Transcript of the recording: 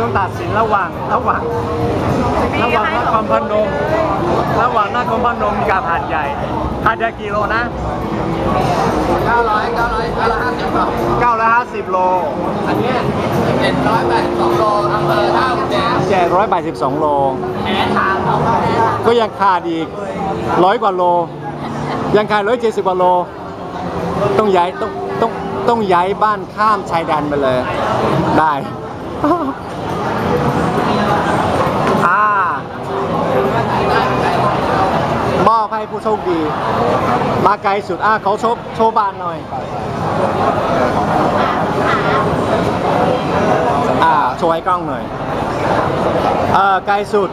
ต้องตัดสินระหว่างระหว่างระหว่างนครพนมระหว่างนครพนมกับหาดใหญ่หาดใหญ่กี่โลนะเก้าร้อยเก้าร้อยเก้าร้อยห้าสิบบาท950 โล อันเนี้เจ็ดร้อยแปดสิบสองโลอำเภอท่าอุแจแจก182 โลแหทางเขาก็ยังขาดอีกร้อยกว่าโล ยังขาดร้อยเจ็ดสิบกว่าโล ต้องย้ายต้องต้องต้องย้ายบ้านข้ามชายแดนไปเลย ได้ อบให้ผู้โชคดี มาไกลสุดอะเขาโชว์โชว์บ้านหน่อยอ่าโชว์ให้กล้องหน่อยเออไกลสุด